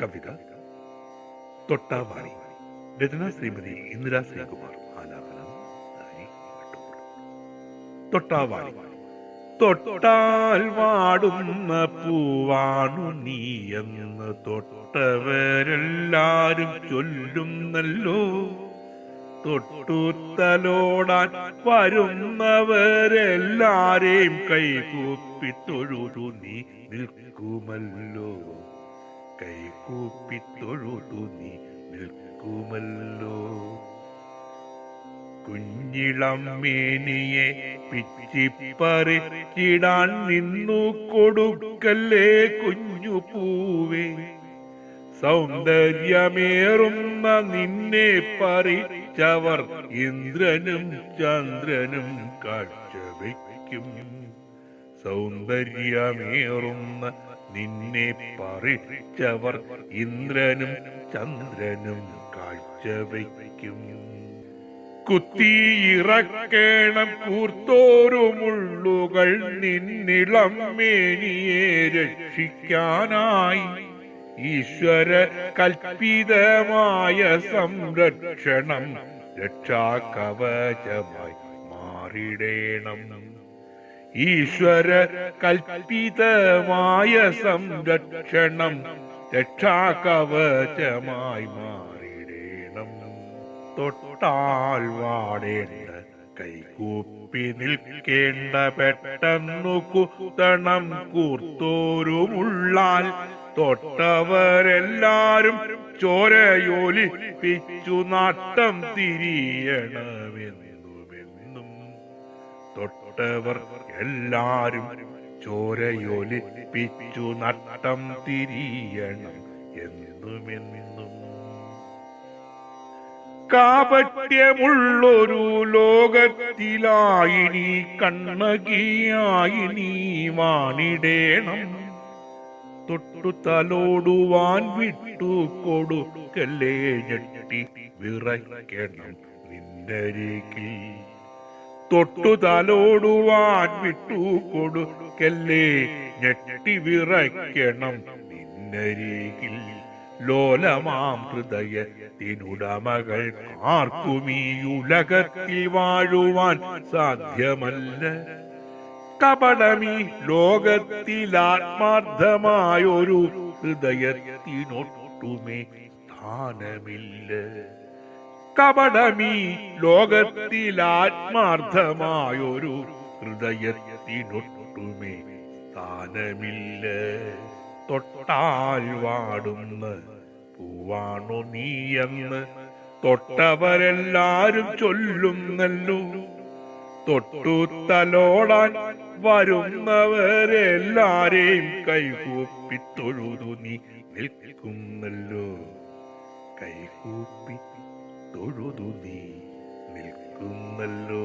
കവിത തൊട്ടാവാണി. രചന ശ്രീമതി ഇന്ദിരാ ശ്രീകുമാർ. ആലാപനം. തൊട്ടാവാടി തൊട്ടാൽ വാടുന്ന പൂവാണു നീ എന്ന് തൊട്ടവരെല്ലാരും ചൊല്ലുന്നല്ലോ. തൊട്ടുത്തലോടാൻ വരുന്നവരെല്ലാരെയും കൈകൂപ്പി തൊഴുതു നീ നിൽക്കുമല്ലോ. കൈകൂപ്പി തൊഴുതു നീ നിൽക്കുമല്ലോ. കുഞ്ഞിളം മേനിയെ പിച്ചിപ്പറിച്ചിടാൻ നിന്നു കൊടുക്കല്ലേ കുഞ്ഞു പൂവേ. സൗന്ദര്യമേറുന്ന നിന്നെ പറിച്ചവർ ഇന്ദ്രനും ചന്ദ്രനും കാഴ്ചവെക്കും. സൗന്ദര്യമേറുന്ന നിന്നെ പറിച്ചവർ ഇന്ദ്രനും ചന്ദ്രനും കാഴ്ചവയ്ക്കും കുത്തിയിറക്കേണം കൂർത്തോരുമുള്ളുകൾ നിന്നിളം മേനിയെ രക്ഷിക്കാനായി. ഈശ്വര കൽപ്പിതമായ സംരക്ഷണം രക്ഷാകവചമായി മാറിടേണം. ഈശ്വര കൽപ്പിതമായ സംരക്ഷണം രക്ഷാകവചമായി മാറിയിടേണം തൊട്ടാൽ വാടേണ്ട കൈകൂപ്പി നിൽക്കേണ്ട പെട്ടെന്നു കുത്തണം കൂർത്തോരുമുള്ളാൽ തൊട്ടവരെല്ലാരും ചോരയോലിപ്പിച്ചു നാട്ടം തിരിയണമെന്നുമെന്നും തൊട്ടവർ എല്ലാരും ചോരയൊലിപ്പിച്ചു നട്ടം തിരിയണം എന്നുമെന്നും. കാപട്യമുള്ളൊരു ലോകത്തിലായിനി കണ്ണകിയായി നീ വാണിടേണം. തൊട്ടു തലോടുവാൻ വിട്ടു കൊടുക്കല്ലേ ഞെട്ടി വിറയ്ക്കണം നിന്നരികിൽ തൊട്ടു തലോടുവാൻ വിട്ടു കൊടുക്കല്ലേ? ഞെട്ടി വിറയ്ക്കണം നിന്നരികിൽ. ലോലമാം ഹൃദയത്തിനുടമകൾ ആർക്കും ഈ ഉലകത്തിൽ വാഴുവാൻ സാധ്യമല്ല. കപടമീ ലോകത്തിൽ ആത്മാർത്ഥമായൊരു ഹൃദയത്തിനൊട്ടുമേ സ്ഥാനമില്ല. കപടമീ ലോകത്തിൽ ആത്മാർത്ഥമായൊരു ഹൃദയത്തിനൊട്ടുമേ സ്ഥാനമില്ല. തൊട്ടാൽ വാടുന്ന പൂവാണു നീയെന്ന് തൊട്ടവരെല്ലാരും ചൊല്ലുന്നല്ലോ. തൊട്ടു തലോടാൻ വരുന്നവരെല്ലാരെയും കൈകൂപ്പി തൊഴുതു നീ നിൽക്കുന്നല്ലോ. കൈകൂപ്പി തൊഴുതു നീ നിൽക്കുന്നല്ലോ